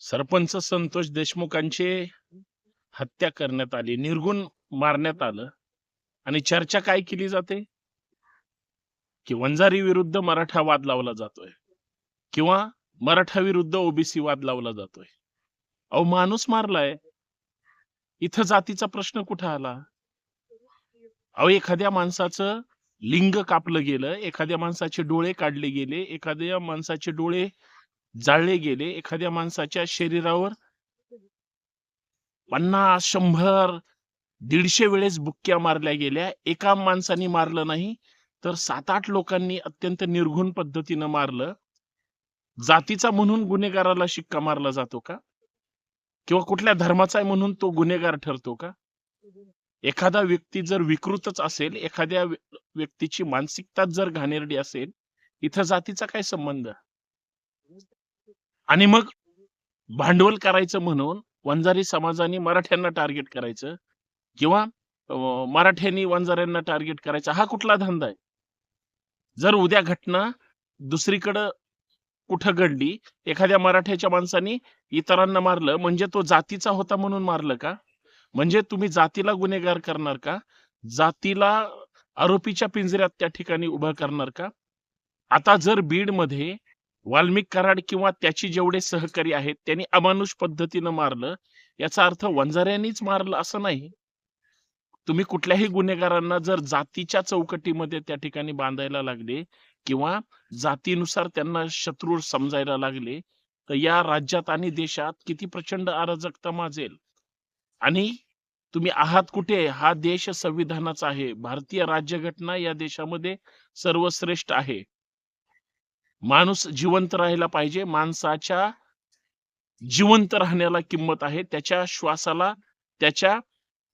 सरपंच संतोष देशमुखांची हत्या करण्यात आली निर्गुण मारण्यात आलं. आणि चर्चा काय केली जाते? की वंजारी विरुद्ध मराठा वाद लावला जातोय. किंवा मराठा विरुद्ध ओबीसी वाद लावला जातोय. अहो माणूस मारलाय. इथं जातीचा प्रश्न कुठं आला? अहो एखाद्या माणसाचं लिंग कापलं गेलं एखाद्या माणसाचे डोळे काढले गेले एखाद्या माणसाचे डोळे जाळले गेले एखाद्या माणसाच्या शरीरावर? पन्नास शंभर दीडशे वेळेस बुक्क्या मारल्या गेल्या. एका माणसाने मारलं नाही तर सात आठ लोकांनी अत्यंत निर्घुण पद्धतीनं मारलं. जातीचा म्हणून गुन्हेगाराला शिक्का मारला जातो का? किंवा कुठल्या धर्माचा आहे म्हणून तो गुन्हेगार ठरतो का? एखादा व्यक्ती जर विकृतच असेल एखाद्या व्यक्तीची मानसिकता जर घाणेरडी असेल इथं जातीचा काय संबंध? आणि मग भांडवल करायचं म्हणून वंजारी समाजाने मराठ्यांना टार्गेट करायचं किंवा मराठ्यांनी वंजाऱ्यांना टार्गेट करायचं हा कुठला धंदा आहे? जर उद्या घटना दुसरीकडं कुठं घडली एखाद्या मराठ्याच्या माणसाने इतरांना मारलं म्हणजे तो जातीचा होता म्हणून मारलं का? म्हणजे तुम्ही जातीला गुन्हेगार करणार का? जातीला आरोपीच्या पिंजऱ्यात त्या ठिकाणी उभं करणार का? आता जर बीडमध्ये वाल्मिक कराड किंवा त्याची जेवढे सहकारी आहेत त्यांनी अमानुष पद्धतीनं मारलं. याचा अर्थ वंजाऱ्यांनीच मारलं असं नाही. तुम्ही कुठल्याही गुन्हेगारांना जर जातीच्या चौकटीमध्ये त्या ठिकाणी बांधायला लागले किंवा जातीनुसार त्यांना शत्रू समजायला लागले तर या राज्यात आणि देशात किती प्रचंड अराजकता माजेल? आणि तुम्ही आहात कुठे? हा देश संविधानाचा आहे. भारतीय राज्यघटना या देशामध्ये सर्वश्रेष्ठ आहे. माणूस जिवंत राहायला पाहिजे. माणसाच्या जिवंत राहण्याला किंमत आहे. त्याच्या श्वासाला त्याच्या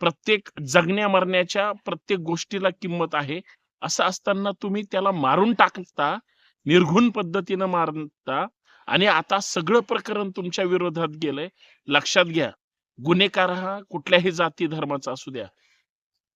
प्रत्येक जगण्या मरण्याच्या प्रत्येक गोष्टीला किंमत आहे. असं असताना तुम्ही त्याला मारून टाकता निर्घुण पद्धतीनं मारता आणि आता सगळं प्रकरण तुमच्या विरोधात गेलंय. लक्षात घ्या गुन्हेगार हा कुठल्याही जाती धर्माचा असू द्या.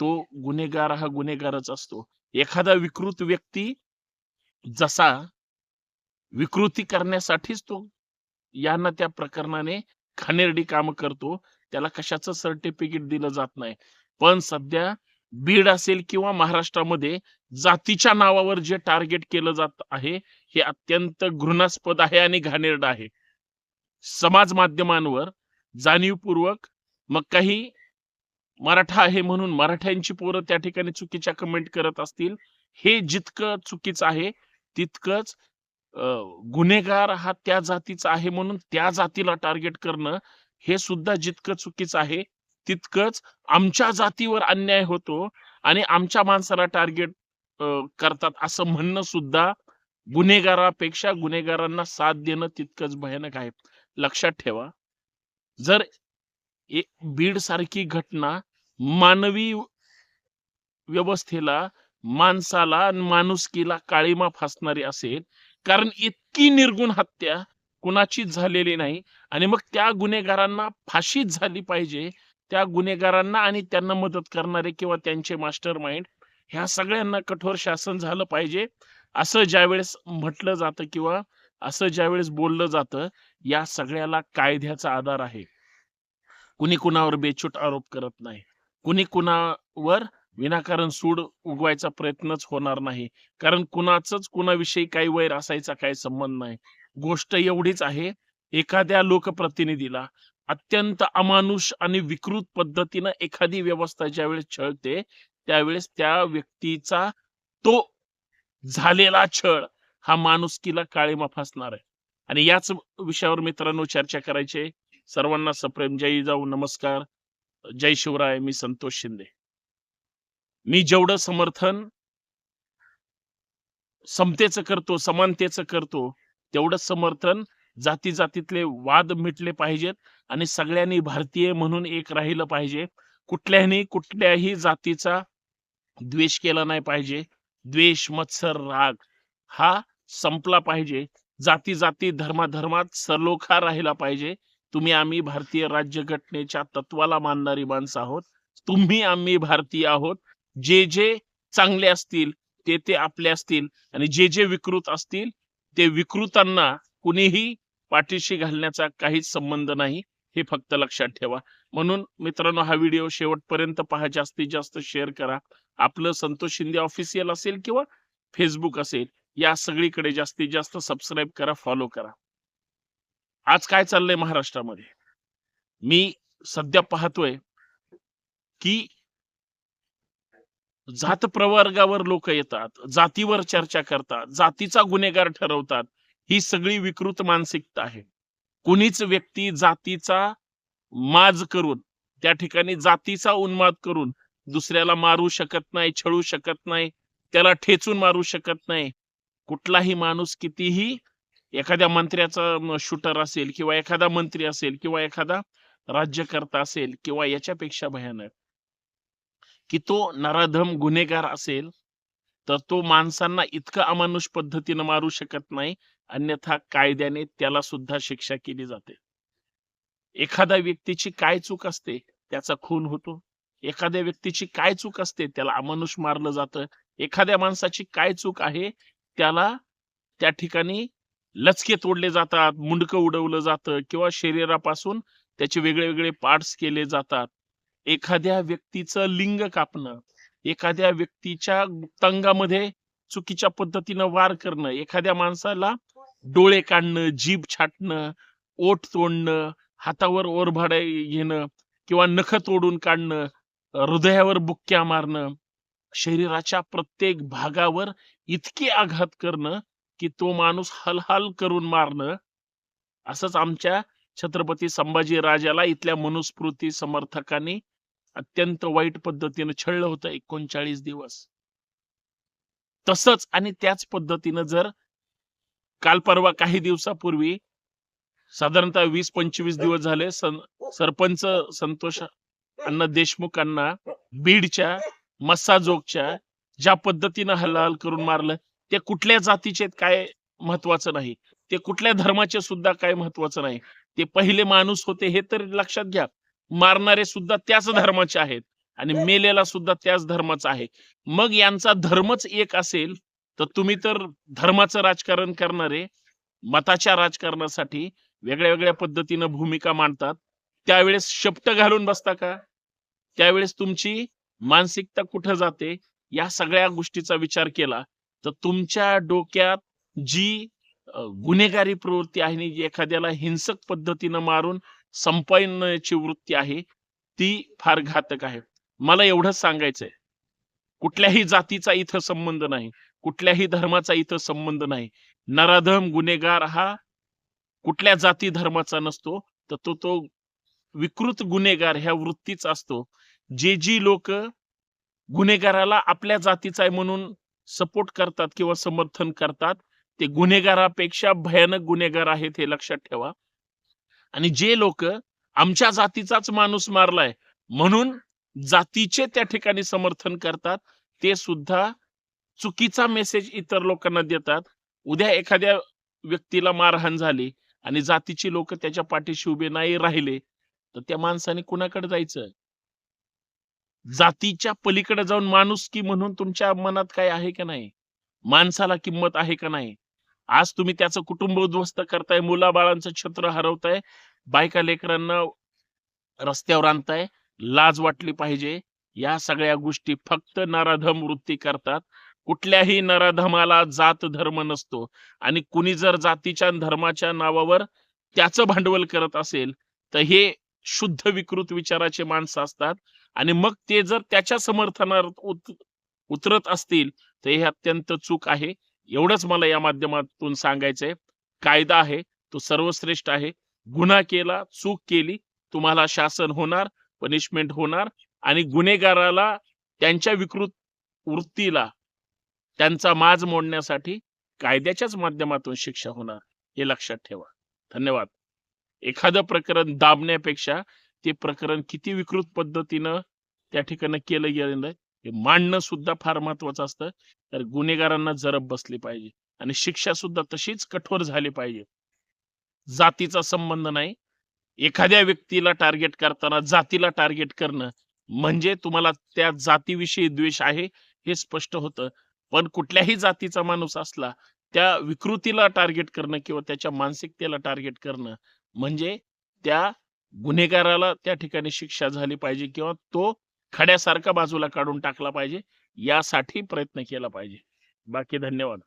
तो गुन्हेगार हा गुन्हेगारच असतो. एखादा विकृत व्यक्ती जसा विकृती करण्यासाठीच तो यांना त्या प्रकरणाने खानेरडी काम करतो. त्याला कशाचं सर्टिफिकेट दिलं जात नाही. पण सध्या बीड असेल किंवा महाराष्ट्रामध्ये जातीच्या नावावर जे टार्गेट केलं जात आहे हे अत्यंत घृणास्पद आहे आणि घाणेरड आहे. समाज माध्यमांवर जाणीवपूर्वक मग काही मराठा आहे म्हणून मराठ्यांची पोरं त्या ठिकाणी चुकीच्या कमेंट करत असतील हे जितकं चुकीचं आहे तितकंच गुन्हेगार हा त्या जातीचा आहे म्हणून त्या जातीला टार्गेट करणं हे सुद्धा जितकं चुकीचं आहे तितकंच आमच्या जातीवर अन्याय होतो आणि आमच्या माणसाला टार्गेट करतात असं म्हणणं सुद्धा गुन्हेगारापेक्षा गुन्हेगारांना साथ देणं तितकंच भयानक आहे. लक्षात ठेवा. जर एक बीड सारखी घटना मानवी व्यवस्थेला माणसाला माणुसकीला काळीमा फासणारी असेल कारण इतकी निर्गुण हत्या कुणाचीच झालेली नाही आणि मग त्या गुन्हेगारांना फाशीच झाली पाहिजे त्या गुन्हेगारांना आणि त्यांना मदत करणारे किंवा त्यांचे मास्टर माइंड ह्या सगळ्यांना कठोर शासन झालं पाहिजे. असं ज्यावेळेस म्हटलं जातं किंवा असं ज्यावेळेस बोललं जातं या सगळ्याला कायद्याचा आधार आहे. कुणी कुणावर बेछूट आरोप करत नाही. कुणी कुणावर विनाकारण सूड उगवायचा प्रयत्नच होणार नाही. कारण कुणाचंच कुणाविषयी काही वैर असायचा काही संबंध नाही. गोष्ट एवढीच आहे एखाद्या लोकप्रतिनिधीला अत्यंत अमानुष आणि विकृत पद्धतीनं एखादी व्यवस्था ज्यावेळेस छळते त्यावेळेस त्या व्यक्तीचा तो झालेला छळ हा माणुसकीला काळीमा फासणार आहे. आणि याच विषयावर मित्रांनो चर्चा करायची सर्वांना सप्रेम. जय जाऊ. नमस्कार. जय शिवराय. मी संतोष शिंदे. मी जेवढं समर्थन समतेचं करतो समानतेचं करतो तेवढं समर्थन जाती जातीतले वाद मिटले पाहिजेत आणि सगळ्यांनी भारतीय म्हणून एक राहिलं पाहिजे. कुठल्याही कुठल्याही जातीचा द्वेष केला नाही पाहिजे. द्वेष मत्सर राग हा संपला पाहिजे. जाती जाती धर्माधर्मात सलोखा राहिला पाहिजे. तुम्ही आम्ही भारतीय राज्यघटनेच्या तत्वाला मानणारी माणसं आहोत. तुम्ही आम्ही भारतीय आहोत. जे जे चांगले असतील ते ते आपले असतील आणि जे जे विकृत असतील ते विकृतांना कुणीही पाठीशी घालण्याचा काहीच संबंध नाही हे फक्त लक्षात ठेवा. म्हणून मित्रांनो हा व्हिडिओ शेवटपर्यंत पहा. जास्तीत जास्त शेअर करा. आपलं संतोष शिंदे ऑफिशियल असेल किंवा फेसबुक असेल या सगळीकडे जास्तीत जास्त सबस्क्राईब करा फॉलो करा. आज काय चाललंय महाराष्ट्रामध्ये? मी सध्या पाहतोय की जात प्रवर्गावर लोक येतात जातीवर चर्चा करतात जातीचा गुन्हेगार ठरवतात ही सगळी विकृत मानसिकता आहे. कुणीच व्यक्ती जातीचा माज करून त्या ठिकाणी जातीचा उन्माद करून दुसऱ्याला मारू शकत नाही छळू शकत नाही त्याला ठेचून मारू शकत नाही. कुठलाही माणूस कितीही एखाद्या मंत्र्याचा शूटर असेल किंवा एखादा मंत्री असेल किंवा एखादा राज्यकर्ता असेल किंवा याच्यापेक्षा भयानक की तो नराधम गुन्हेगार असेल तर तो माणसांना इतकं अमानुष पद्धतीनं मारू शकत नाही अन्यथा कायद्याने त्याला सुद्धा शिक्षा केली जाते. एखाद्या व्यक्तीची काय चूक असते त्याचा खून होतो. एखाद्या व्यक्तीची काय चूक असते त्याला अमानुष मारलं जातं. एखाद्या माणसाची काय चूक आहे त्याला त्या ठिकाणी लचके तोडले जातात मुंडकं उडवलं जातं किंवा शरीरापासून त्याचे वेगळे वेगळे पार्ट्स केले जातात. एखाद्या व्यक्तीचं लिंग कापणं एखाद्या व्यक्तीच्या गुप्तांगामध्ये चुकीच्या पद्धतीनं वार करणं एखाद्या माणसाला डोळे काढणं जीभ छाटणं ओठ तोडणं हातावर ओरभाडे घेणं किंवा नख तोडून काढणं हृदयावर बुक्क्या मारणं शरीराच्या प्रत्येक भागावर इतके आघात करणं की तो माणूस हलहल करून मारणं असंच आमच्या छत्रपती संभाजी राजाला इथल्या मनुस्मृती समर्थकांनी अत्यंत वाईट पद्धतीनं छळलं होतं एकोणचाळीस दिवस. तसंच आणि त्याच पद्धतीनं जर काल परवा काही दिवसापूर्वी साधारणतः वीस पंचवीस दिवस झाले सं- सरपंच संतोष अण्णा देशमुखांना बीडच्या मस्साजोगच्या ज्या पद्धतीनं हल्लाल करून मारलं ते कुठल्या जातीचे काय महत्वाचं नाही. ते कुठल्या धर्माचे सुद्धा काय महत्वाचं नाही. ते पहिले माणूस होते हे तर लक्षात घ्या. मारणारे सुद्धा त्याच धर्माचे आहेत आणि मेलेला सुद्धा त्याच धर्माचा आहे. मग यांचा धर्मच एक असेल तर तुम्ही तर धर्माचं राजकारण करणारे मताच्या राजकारणासाठी वेगळ्या वेगळ्या पद्धतीनं भूमिका मांडतात त्यावेळेस शब्द घालून बसता का? त्यावेळेस तुमची मानसिकता कुठं जाते? या सगळ्या गोष्टीचा विचार केला तर तुमच्या डोक्यात जी गुन्हेगारी प्रवृत्ती आहे एखाद्याला हिंसक पद्धतीनं मारून संपवण्याची वृत्ती आहे ती फार घातक आहे. मला एवढंच सांगायचंय. कुठल्याही जातीचा इथं संबंध नाही कुठल्याही धर्माचा इथं संबंध नाही. नराधम गुन्हेगार हा कुठल्या जाती धर्माचा नसतो तर तो तो विकृत गुन्हेगार ह्या वृत्तीचा असतो. जे जी लोक गुन्हेगाराला आपल्या जातीचा आहे म्हणून सपोर्ट करतात किंवा समर्थन करतात ते गुन्हेगारापेक्षा भयानक गुन्हेगार आहेत हे लक्षात ठेवा. आणि जे लोक आमच्या जातीचाच माणूस मारलाय म्हणून जातीचे त्या ठिकाणी समर्थन करतात ते सुद्धा चुकीचा मेसेज इतर लोकांना देतात. उद्या एखाद्या व्यक्तीला मारहाण झाली आणि जातीची लोक त्याच्या पाठीशी उभे नाही राहिले तर त्या माणसाने कुणाकडे जायचं? जातीच्या पलीकडे जाऊन माणूस की म्हणून तुमच्या मनात काय आहे का नाही? माणसाला किंमत आहे का नाही? आज तुम्ही त्याचं कुटुंब उद्ध्वस्त करताय मुलाबाळांचं छत्र हरवताय बायका लेकरांना रस्त्यावर आणताय लाज वाटली पाहिजे. या सगळ्या गोष्टी फक्त नराधम वृत्ती करतात. कुठल्याही नराधमाला जात धर्म नसतो. आणि कुणी जर जातीच्या धर्माच्या नावावर त्याचं भांडवल करत असेल तर हे शुद्ध विकृत विचाराचे माणसं असतात. आणि मग ते जर त्याच्या समर्थनार्थ उत- उतरत असतील तर हे अत्यंत चूक आहे. एवढंच मला या माध्यमातून सांगायचंय. कायदा आहे तो सर्वश्रेष्ठ आहे. गुन्हा केला चूक केली तुम्हाला शासन होणार पनिशमेंट होणार आणि गुन्हेगाराला त्यांच्या विकृत वृत्तीला त्यांचा माज मोडण्यासाठी कायद्याच्याच माध्यमातून शिक्षा होणार हे लक्षात ठेवा. धन्यवाद. एखादं प्रकरण दाबण्यापेक्षा ते प्रकरण किती विकृत पद्धतीनं त्या ठिकाणी केलं गेलेलं हे मांडणं सुद्धा फार महत्वाचं असतं. तर गुन्हेगारांना जरब बसली पाहिजे आणि शिक्षा सुद्धा तशीच कठोर झाली पाहिजे. जातीचा संबंध नाही. एखाद्या व्यक्तीला टार्गेट करताना जातीला टार्गेट करणं म्हणजे तुम्हाला त्या जातीविषयी द्वेष आहे हे स्पष्ट होतं. पण कुठल्याही जातीचा माणूस असला त्या विकृतीला टार्गेट करणं किंवा त्याच्या मानसिकतेला टार्गेट करणं म्हणजे त्या गुन्हेगाराला त्या ठिकाणी शिक्षा झाली पाहिजे किंवा तो खड्यासारखा बाजूला काढून टाकला पाहिजे यासाठी प्रयत्न केला पाहिजे. बाकी धन्यवाद.